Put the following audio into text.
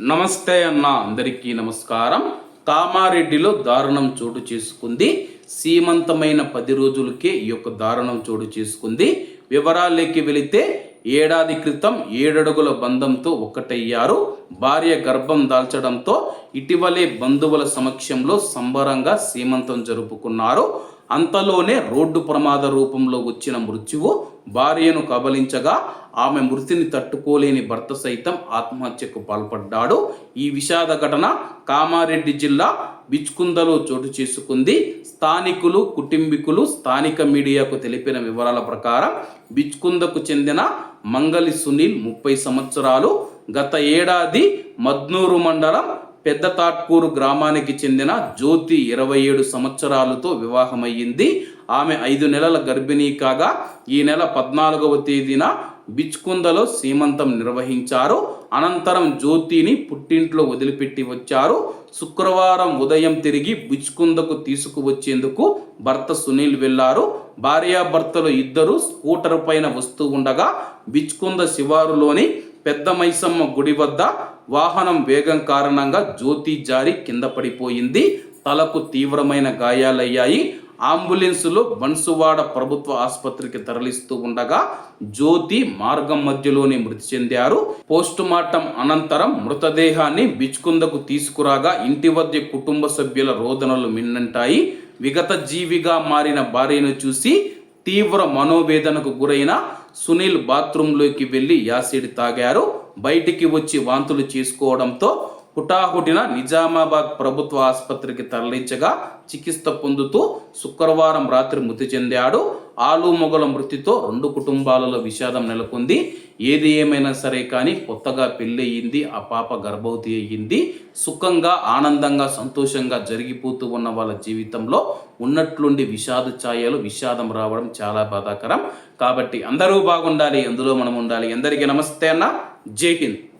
నమస్తే అన్న అందరికీ నమస్కారం. కామారెడ్డిలో దారుణం చోటు చేసుకుంది. సీమంతమైన పది రోజులకే ఈ యొక్క దారుణం చోటు చేసుకుంది. వివరాల్లోకి వెళితే ఏడాది క్రితం ఏడడుగుల బంధంతో ఒక్కటయ్యారు భార్య గర్భం దాల్చడంతో ఇటీవలే బంధువుల సమక్షంలో సంబరంగా సీమంతం జరుపుకున్నారు. అంతలోనే రోడ్డు ప్రమాద రూపంలో వచ్చిన మృత్యువు భార్యను కబలించగా ఆమె మృతిని తట్టుకోలేని భర్త సైతం ఆత్మహత్యకు పాల్పడ్డాడు. ఈ విషాద ఘటన కామారెడ్డి జిల్లా బిచ్కుందలో చోటు చేసుకుంది. స్థానికులు కుటుంబీకులు స్థానిక మీడియాకు తెలిపిన వివరాల ప్రకారం బిచ్కుందకు చెందిన మంగలి సునీల్ ముప్పై సంవత్సరాలు గత ఏడాది మద్నూరు మండలం పెద్ద తాట్కూరు గ్రామానికి చెందిన జ్యోతి ఇరవై ఏడు సంవత్సరాలతో వివాహమయ్యింది. ఆమె ఐదు నెలల గర్భిణీ కాగా ఈ నెల పద్నాలుగవ తేదీన బిచ్కుందలో సీమంతం నిర్వహించారు. అనంతరం జ్యోతిని పుట్టింట్లో వదిలిపెట్టి వచ్చారు. శుక్రవారం ఉదయం తిరిగి బిచ్కుందకు తీసుకువచ్చేందుకు భర్త సునీల్ వెళ్ళారు. భార్యాభర్తలు ఇద్దరు స్కూటర్ పైన వస్తూ ఉండగా బిచ్కుంద శివారులోని పెద్ద మైసమ్మ గుడి వద్ద వాహనం వేగం కారణంగా జ్యోతి జారి కింద పడిపోయింది. తలకు తీవ్రమైన గాయాలయ్యాయి. అంబులెన్సులో బన్సువాడ ప్రభుత్వ ఆసుపత్రికి తరలిస్తూ ఉండగా జ్యోతి మార్గం మధ్యలోనే మృతి చెందారు. పోస్ట్ మార్టం అనంతరం మృతదేహాన్ని బిచ్కుందకు తీసుకురాగా ఇంటి వద్ద కుటుంబ సభ్యుల రోదనలు మిన్నంటాయి. విగత జీవిగా మారిన భార్యను చూసి తీవ్ర మనోవేదనకు గురైన సునీల్ బాత్రూంలోకి వెళ్ళి యాసిడ్ తాగారు. బయటికి వచ్చి వాంతులు చేసుకోవడంతో హుటాహుటిన నిజామాబాద్ ప్రభుత్వ ఆసుపత్రికి తరలించగా చికిత్స పొందుతూ శుక్రవారం రాత్రి మృతి చెందాడు. ఆలుమొగల మృతితో రెండు కుటుంబాలలో విషాదం నెలకొంది. ఏది ఏమైనా సరే కానీ కొత్తగా పెళ్ళయింది ఆ పాప గర్భవతి అయ్యింది. సుఖంగా ఆనందంగా సంతోషంగా జరిగిపోతూ ఉన్న వాళ్ళ జీవితంలో ఉన్నట్లుండి విషాద ఛాయలు విషాదం రావడం చాలా బాధాకరం. కాబట్టి అందరూ బాగుండాలి అందులో మనం ఉండాలి. అందరికీ నమస్తే అన్న. జై హింద్.